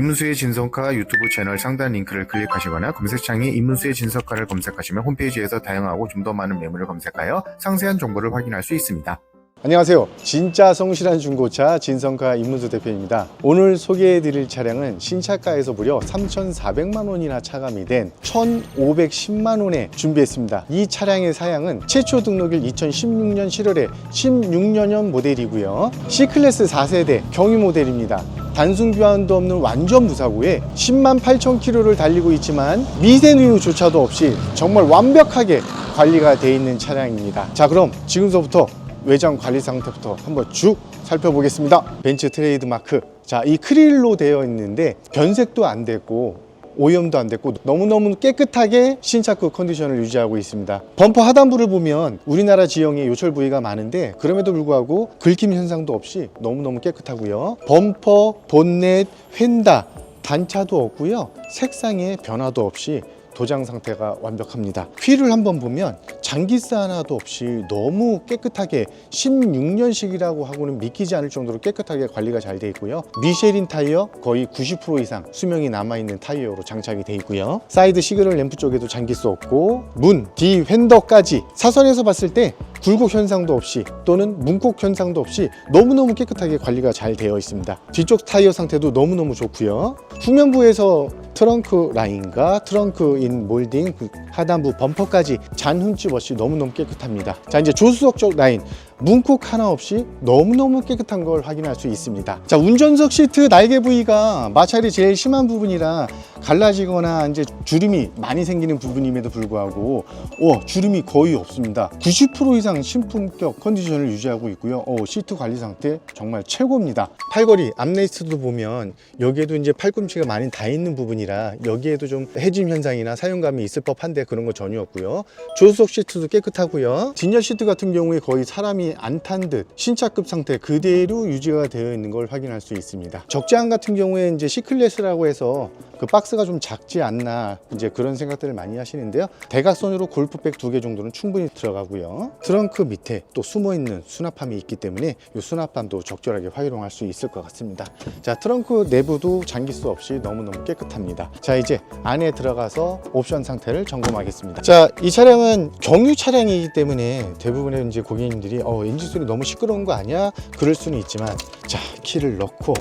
임문수의 진성카 유튜브 채널 상단 링크를 클릭하시거나 검색창에 임문수의 진성카를 검색하시면 홈페이지에서 다양하고 좀 더 많은 매물을 검색하여 상세한 정보를 확인할 수 있습니다. 안녕하세요. 진짜 성실한 중고차 진성카 임문수 대표입니다. 오늘 소개해드릴 차량은 신차가에서 무려 3,400만 원이나 차감이 된 1,510만 원에 준비했습니다. 이 차량의 사양은 최초 등록일 2016년 7월에 16년형 모델이고요. C클래스 4세대 경유 모델입니다. 단순 교환도 없는 완전 무사고에 10만 8천 킬로를 달리고 있지만 미세누유조차도 없이 정말 완벽하게 관리가 돼 있는 차량입니다. 자, 그럼 지금서부터 외장 관리 상태부터 한번 쭉 살펴보겠습니다. 벤츠 트레이드 마크. 자, 이 크릴로 되어 있는데 변색도 안 됐고 오염도 안 됐고 너무너무 깨끗하게 신차급 컨디션을 유지하고 있습니다. 범퍼 하단부를 보면 우리나라 지형에 요철 부위가 많은데 그럼에도 불구하고 긁힘 현상도 없이 너무너무 깨끗하고요. 범퍼, 본넷, 휀다 단차도 없고요. 색상에 변화도 없이 도장 상태가 완벽합니다. 휠을 한번 보면 장기스 하나도 없이 너무 깨끗하게 16년식이라고 하고는 믿기지 않을 정도로 깨끗하게 관리가 잘 돼 있고요. 미쉐린 타이어 거의 90% 이상 수명이 남아있는 타이어로 장착이 돼 있고요. 사이드 시그널 램프 쪽에도 장기스 없고 문, 뒤 휀더까지 사선에서 봤을 때 굴곡 현상도 없이 또는 문콕 현상도 없이 너무너무 깨끗하게 관리가 잘 되어 있습니다. 뒤쪽 타이어 상태도 너무너무 좋고요. 후면부에서 트렁크 라인과 트렁크 인 몰딩 그 하단부 범퍼까지 잔 흠집 없이 너무너무 깨끗합니다. 자 이제 조수석 쪽 라인 문콕 하나 없이 너무너무 깨끗한 걸 확인할 수 있습니다. 자 운전석 시트 날개 부위가 마찰이 제일 심한 부분이라 갈라지거나 이제 주름이 많이 생기는 부분임에도 불구하고 오, 주름이 거의 없습니다. 90% 이상 신품격 컨디션을 유지하고 있고요. 오, 시트 관리 상태 정말 최고입니다. 팔걸이 암레이스도 보면 여기에도 이제 팔꿈치가 많이 닿아 있는 부분이라 여기에도 좀 해짐 현상이나 사용감이 있을 법한데 그런 거 전혀 없고요. 조수석 시트도 깨끗하고요. 뒷열 시트 같은 경우에 거의 사람이 안 탄 듯 신차급 상태 그대로 유지가 되어 있는 걸 확인할 수 있습니다. 적재함 같은 경우에 이제 C클래스라고 해서 그 박스가 좀 작지 않나 이제 그런 생각들을 많이 하시는데요. 대각선으로 골프백 두 개 정도는 충분히 들어가고요. 트렁크 밑에 또 숨어 있는 수납함이 있기 때문에 이 수납함도 적절하게 활용할 수 있을 것 같습니다. 자, 트렁크 내부도 장기수 없이 너무너무 깨끗합니다. 자, 이제 안에 들어가서 옵션 상태를 점검하겠습니다. 자, 이 차량은 경유 차량이기 때문에 대부분의 이제 고객님들이 어, 엔진 소리 너무 시끄러운 거 아니야? 그럴 수는 있지만 자, 키를 넣고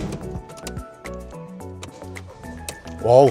와우.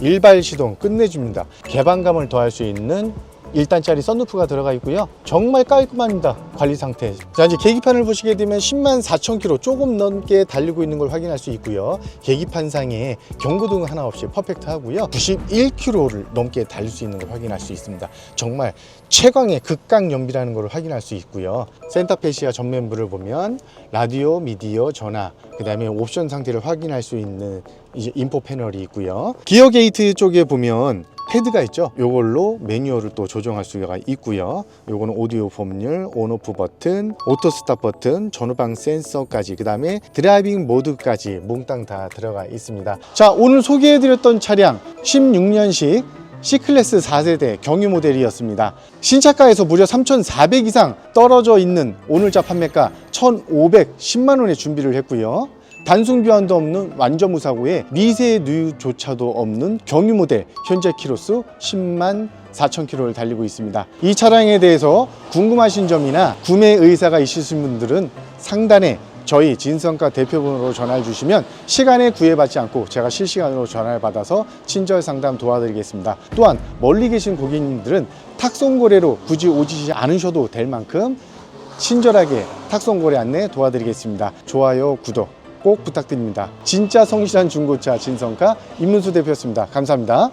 일발 시동 끝내줍니다. 개방감을 더할 수 있는 1단짜리 썬루프가 들어가 있고요. 정말 깔끔합니다 관리 상태. 자 이제 계기판을 보시게 되면 10만 4천 킬로 조금 넘게 달리고 있는 걸 확인할 수 있고요. 계기판상에 경고등 하나 없이 퍼펙트 하고요. 91km를 넘게 달릴 수 있는 걸 확인할 수 있습니다. 정말 최강의 극강 연비라는 걸 확인할 수 있고요. 센터페시아 전면부를 보면 라디오, 미디어, 전화 그 다음에 옵션 상태를 확인할 수 있는 이제 인포 패널이 있고요. 기어 게이트 쪽에 보면 패드가 있죠. 이걸로 매뉴얼을 또 조정할 수가 있고요. 요거는 오디오 폼률, 온오프 버튼, 오토 스탑 버튼, 전후방 센서까지 그 다음에 드라이빙 모드까지 몽땅 다 들어가 있습니다. 자, 오늘 소개해 드렸던 차량 16년식 C클래스 4세대 경유 모델이었습니다. 신차가에서 무려 3,400 이상 떨어져 있는 오늘자 판매가 1,510만 원에 준비를 했고요. 단순 교환도 없는 완전 무사고에 미세 누유조차도 없는 경유 모델 현재 키로수 10만 4천 킬로를 달리고 있습니다. 이 차량에 대해서 궁금하신 점이나 구매 의사가 있으신 분들은 상단에 저희 진성과 대표번호로 전화를 주시면 시간에 구애받지 않고 제가 실시간으로 전화를 받아서 친절 상담 도와드리겠습니다. 또한 멀리 계신 고객님들은 탁송 거래로 굳이 오시지 않으셔도 될 만큼 친절하게 탁송 거래 안내 도와드리겠습니다. 좋아요, 구독 꼭 부탁드립니다. 진짜 성실한 중고차 진성가 임문수 대표였습니다. 감사합니다.